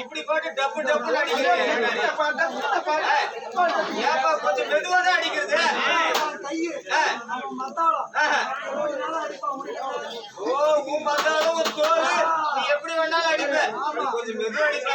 இப்படி போட்டு டப்பு டப்பு அடிக்கிறேன் ஏப்பா கொஞ்சம் மெதுவா தான் அடிக்கிறது. ஓ உன் பார்த்தாலும் ஒரு தோல். நீ எப்படி வேணாலும் அடிப்ப. கொஞ்சம் மெதுவா அடிப்பா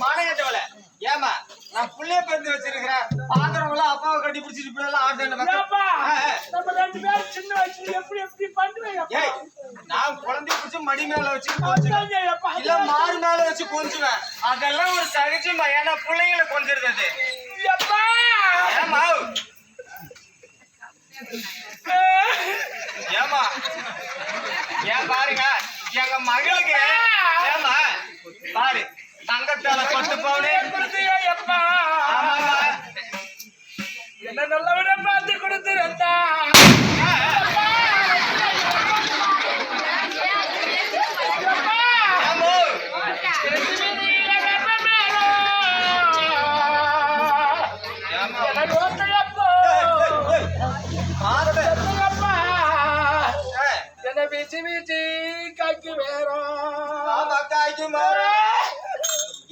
மானகட்டவள? ஏம்மா நான் புள்ளைய பிறந்து வச்சிருக்கிறேன். பாக்குறவங்க எல்லாம் அப்பாவை கட்டி பிடிச்சிட்டு இப்படி ஆடுறேன் ஏய் நான் குழந்தைய பிடிச்சி மடி மேல வச்சு கொஞ்சுவேன் இல்ல மாறு மேல வச்சு கொஞ்சுவேன் அதெல்லாம் ஒரு சகஜமா ஏன்னா பிள்ளைங்களை கொஞ்சிருந்தது ஏமா ஏமா ஏன் பாருங்க. எங்க மகளுக்கு? ஏமா பாரு தங்கத்தால பட்டு பவுனு ஆமாமா என்ன நல்லவரை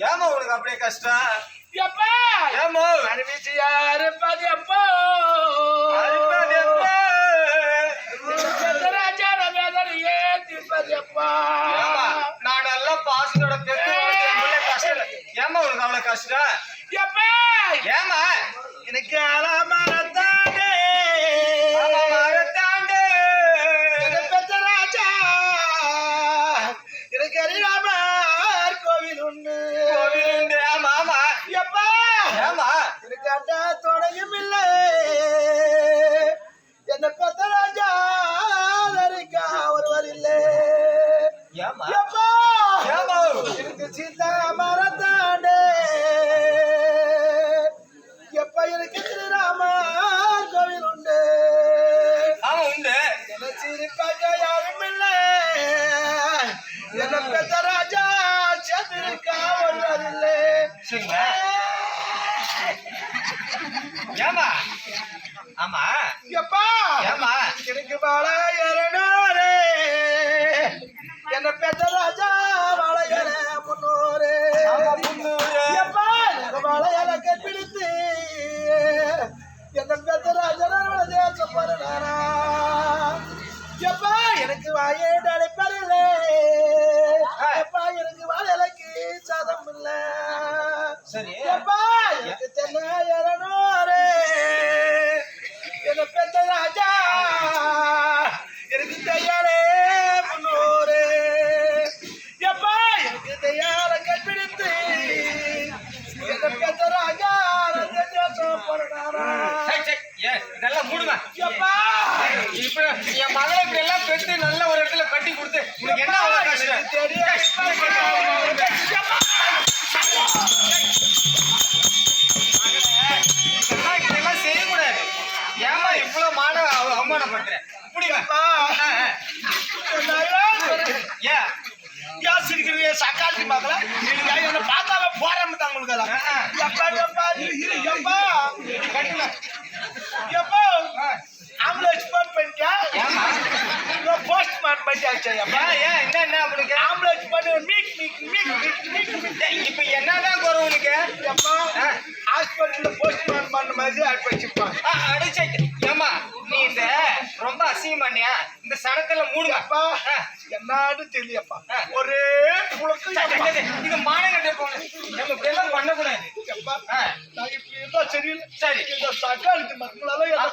ஏமா உனக்கு அப்படியே கஷ்டம்? எப்பா? ஏமோ வீச்சு யாரு பாதி அப்போ. ஏம்மா உனக்கு அவ்வளவு கஷ்டம்? ஏமா எனக்கு அலமரத்தானே ஏமா இருக்காட்ட துணையும் இல்லை. என்ன பத்த ராஜா இருக்கா ஒருவர் இல்லை. ஏமா ஏமா இருக்கு சீதா மரத்தாண்டே எப்ப இருக்கு திருராமா கோவில் உண்டு. ஆமா உண்டு. என்ன சீரிப்பாக்க யாரும் இல்லை. என்ன பெத்த ராஜா சேர்ந்திருக்கா ஒருவர் இல்லை. சரிங்களா ஏமா ஆமா எப்பா ஏமா கிடைக்குமாலே எப்பா கட்டுல எப்பா ஆ. ஆம்புலன்ஸ் போன் பண்ணிட்டியா ஏம்மா? போஸ்ட் மேன் பண்ணியாச்சா எப்பா ஏன் என்ன என்ன உனக்கு ஆம்புலன்ஸ் பண்ணி மீக் மீக் மீக் மீக் மீக் டேய், இப்ப என்னதான் குறை உனக்கு எப்பா ஆ. ஹாஸ்பிட்டல்ல போஸ்ட் மேன் பண்ண மாதிரி ஆட் வச்சுப்பான் ஆ, அடிச்சே ஏமா நீ இந்த ரொம்ப அசிங்கம் பண்ணியா இந்த சனத்துல மூடுங்க அப்பா ஆ. என்னன்னு தெரியப்பா. ஒரே புழக்கம். இது சரி இந்த சக்காலத்து மக்களால என்ன